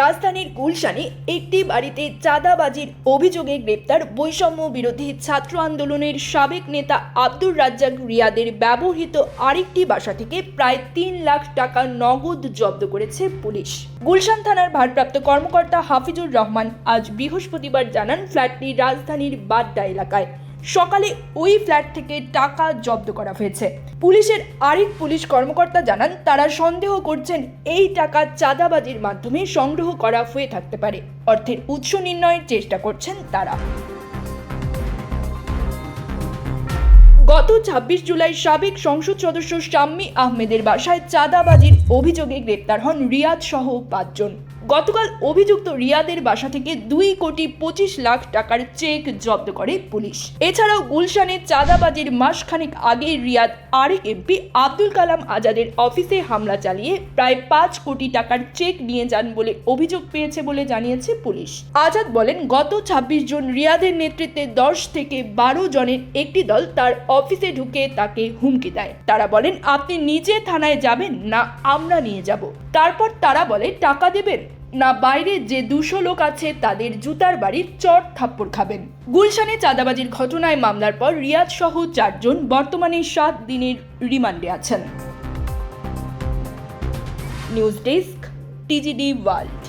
রাজধানীর গুলশানে একটি বাড়িতে চাঁদাবাজির অভিযোগে গ্রেপ্তার বৈষম্য বিরোধী ছাত্র আন্দোলনের সাবেক নেতা আব্দুর রাজ্জাক রিয়াদের ব্যবহৃত আরেকটি বাসা থেকে প্রায় তিন লাখ টাকা নগদ জব্দ করেছে পুলিশ। গুলশান থানার ভারপ্রাপ্ত কর্মকর্তা হাফিজুর রহমান আজ বৃহস্পতিবার জানান, ফ্ল্যাটটি রাজধানীর বাড্ডা এলাকায়। সকালে ওই ফ্ল্যাট থেকে টাকা জব্দ করা হয়েছে। পুলিশের আরেক পুলিশ কর্মকর্তা জানান, তারা সন্দেহ করছেন এই টাকা চাঁদাবাজির মাধ্যমে সংগ্রহ করা হয়ে থাকতে পারে। অর্থের উৎস নির্ণয়ের চেষ্টা করছেন তারা। গত ছাব্বিশ জুলাই সাবেক সংসদ সদস্য শাম্মী আহমেদের বাসায় চাঁদাবাজির অভিযোগে গ্রেপ্তার হন রিয়াদ সহ পাঁচজন। গতকাল অভিযুক্ত রিয়াদের বাসা থেকে দুই কোটি পঁচিশ লাখ টাকার চেক জব্দ করে পুলিশ। এছাড়াও গুলশানে চাঁদাবাজির মাসখানেক আগে রিয়াদ আরেক এমপি আব্দুল কালাম আজাদের অফিসে হামলা চালিয়ে প্রায় পাঁচ কোটি টাকার চেক নিয়ে যান বলে অভিযোগ পেয়েছে বলে জানিয়েছে পুলিশ। আজাদ বলেন, গত ছাব্বিশ জন রিয়াদের নেতৃত্বে দশ থেকে বারো জনের একটি দল তার অফিসে ঢুকে তাকে হুমকি দেয়। তারা বলেন, আপনি নিজে থানায় যাবেন না, আমরা নিয়ে যাব। তারপর তারা বলে, টাকা দেবেন? না বাইরে যে দুশো লোক আছে তাদের জুতার বাড়ির চট থাপ্পড় খাবেন। গুলশানে চাঁদাবাজির ঘটনায় মামলার পর রিয়াদ সহ চারজন বর্তমানে সাত দিনের রিমান্ডে আছেন। News desk, TGD world.